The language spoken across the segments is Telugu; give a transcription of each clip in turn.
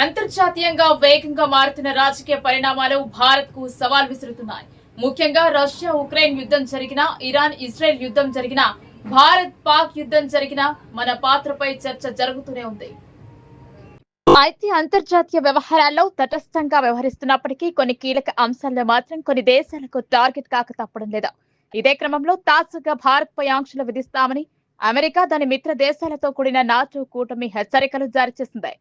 అంతర్జాతీయంగా వేగంగా మారుతున్న రాజకీయ పరిణామాలు భారత్కు సవాల్ విసురుతున్నాయి. ముఖ్యంగా రష్యా ఉక్రెయిన్ యుద్ధం జరిగిన ఇరాన్ ఇజ్రాయెల్ యుద్ధం జరిగిన భారత్ పాక్ యుద్ధం జరిగినా మన పాత్రపై చర్చ జరుగుతూనే ఉంది. అయితే అంతర్జాతీయ వ్యవహారాల్లో తటస్థంగా వ్యవహరిస్తున్నప్పటికీ కొన్ని కీలక అంశాల్లో మాత్రం కొన్ని దేశాలకు టార్గెట్ కాక తప్పడం లేదు. ఇదే క్రమంలో తాజాగా భారత్ పై ఆంక్షలు విధిస్తామని అమెరికా దాని మిత్ర దేశాలతో కూడిన నాటో కూటమి హెచ్చరికలు జారీ చేసింది.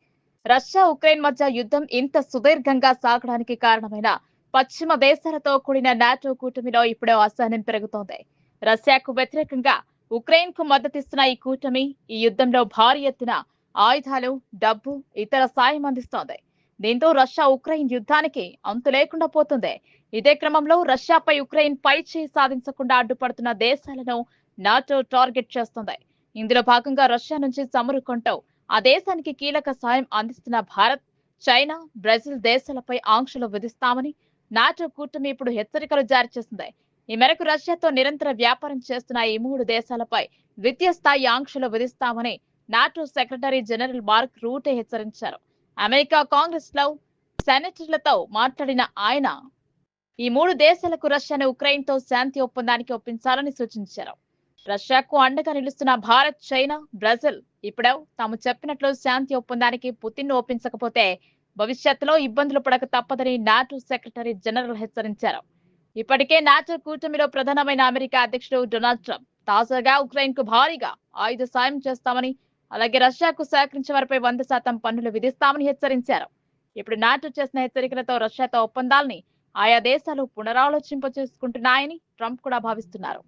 రష్యా ఉక్రెయిన్ మధ్య యుద్ధం ఇంత సుదీర్ఘంగా సాగడానికి కారణమైన పశ్చిమ దేశాలతో కూడిన నాటో కూటమిలో ఇప్పుడే అసహనం పెరుగుతోంది. రష్యాకు వ్యతిరేకంగా ఉక్రెయిన్కు మద్దతిస్తున్న ఈ కూటమి ఈ యుద్ధంలో భారీ ఎత్తున ఆయుధాలు డబ్బు ఇతర సాయం అందిస్తోంది. దీంతో రష్యా ఉక్రెయిన్ యుద్ధానికి అంతు లేకుండా పోతుంది. ఇదే క్రమంలో రష్యాపై ఉక్రెయిన్ పై చేయి సాధించకుండా అడ్డుపడుతున్న దేశాలను నాటో టార్గెట్ చేస్తుంది. ఇందులో భాగంగా రష్యా నుంచి చమురు కొంటావు ఆ దేశానికి కీలక సాయం అందిస్తున్న భారత్ చైనా బ్రెజిల్ దేశాలపై ఆంక్షలు విధిస్తామని నాటో కూటమి ఇప్పుడు హెచ్చరికలు జారీ చేసింది. ఈ మేరకు రష్యాతో నిరంతర వ్యాపారం చేస్తున్న ఈ మూడు దేశాలపై ద్వితీయ స్థాయి ఆంక్షలు విధిస్తామని NATO secretary general Mark Rutte హెచ్చరించారు. అమెరికా కాంగ్రెస్లో సెనేటర్లతో మాట్లాడిన ఆయన ఈ మూడు దేశాలకు రష్యాను ఉక్రెయిన్తో శాంతి ఒప్పందానికి ఒప్పించాలని సూచించారు. రష్యాకు అండగా నిలుస్తున్న భారత్ చైనా బ్రెజిల్ ఇప్పుడు తాము చెప్పినట్లు శాంతి ఒప్పందానికి పుతిన్ ఒప్పించకపోతే భవిష్యత్తులో ఇబ్బందులు పడక తప్పదని నాటో సెక్రటరీ జనరల్ హెచ్చరించారు. ఇప్పటికే నాటో కూటమిలో ప్రధానమైన అమెరికా అధ్యక్షుడు డొనాల్డ్ ట్రంప్ తాజాగా ఉక్రెయిన్కు భారీగా ఆయుధ సాయం చేస్తామని అలాగే రష్యాకు సహకరించే వారిపై వంద శాతం పన్నులు విధిస్తామని హెచ్చరించారు. ఇప్పుడు నాటో చేసిన హెచ్చరికలతో రష్యాతో ఒప్పందాల్ని ఆయా దేశాలు పునరాలోచింప చేసుకుంటున్నాయని ట్రంప్ కూడా భావిస్తున్నారు.